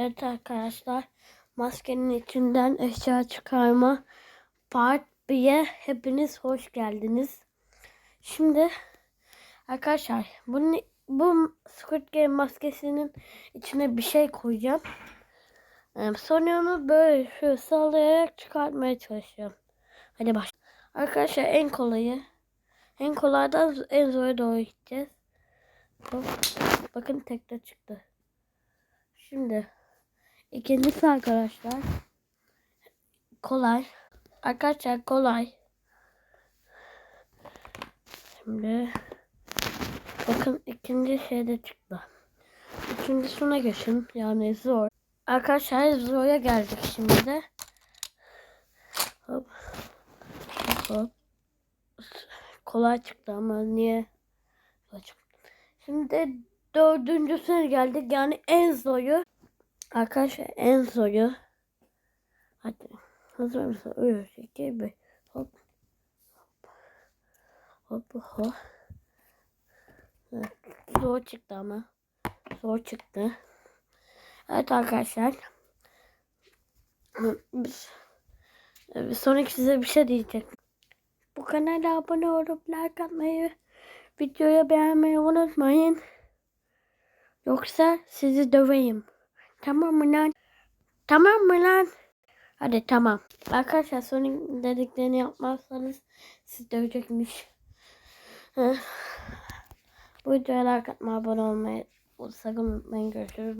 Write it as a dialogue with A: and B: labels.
A: Evet arkadaşlar maskenin içinden eşya çıkarma part 1'ye hepiniz hoş geldiniz. Şimdi arkadaşlar bunun, bu Squid Game maskesinin içine bir şey koyacağım. Ee, Sonra onu böyle şu sallayarak çıkartmaya çalışacağım. Hadi baş. Arkadaşlar en kolayı en kolaydan en zora doğru gideceğiz. Bakın tekte çıktı. Şimdi ikincisi arkadaşlar kolay. Arkadaşlar kolay. Şimdi bakın ikinci şeyde çıktı. Üçüncüsüne geçin. Yani zor. Arkadaşlar zor'a geldik şimdi de. Hop. Hop. Kolay çıktı ama niye? Şimdi de dördüncüsüne geldik. Yani en zoru. Arkadaşlar en zoru. Hadi. Hazır mısın? 3, 2, 1. Hop. Hop. Hop. Evet, zor çıktı ama. Zor çıktı. Evet arkadaşlar. Bir sonraki size bir şey diyecek. Bu kanala abone olup like atmayı, videoyu beğenmeyi unutmayın. Yoksa sizi döveyim. Tamam mı lan? Tamam mı lan? Hadi tamam. Arkadaşlar Sonic dediklerini yapmazsanız sizi dövecekmiş. Bu videoya like atmayı, abone olmayı sakın unutmayın. Görüşürüz.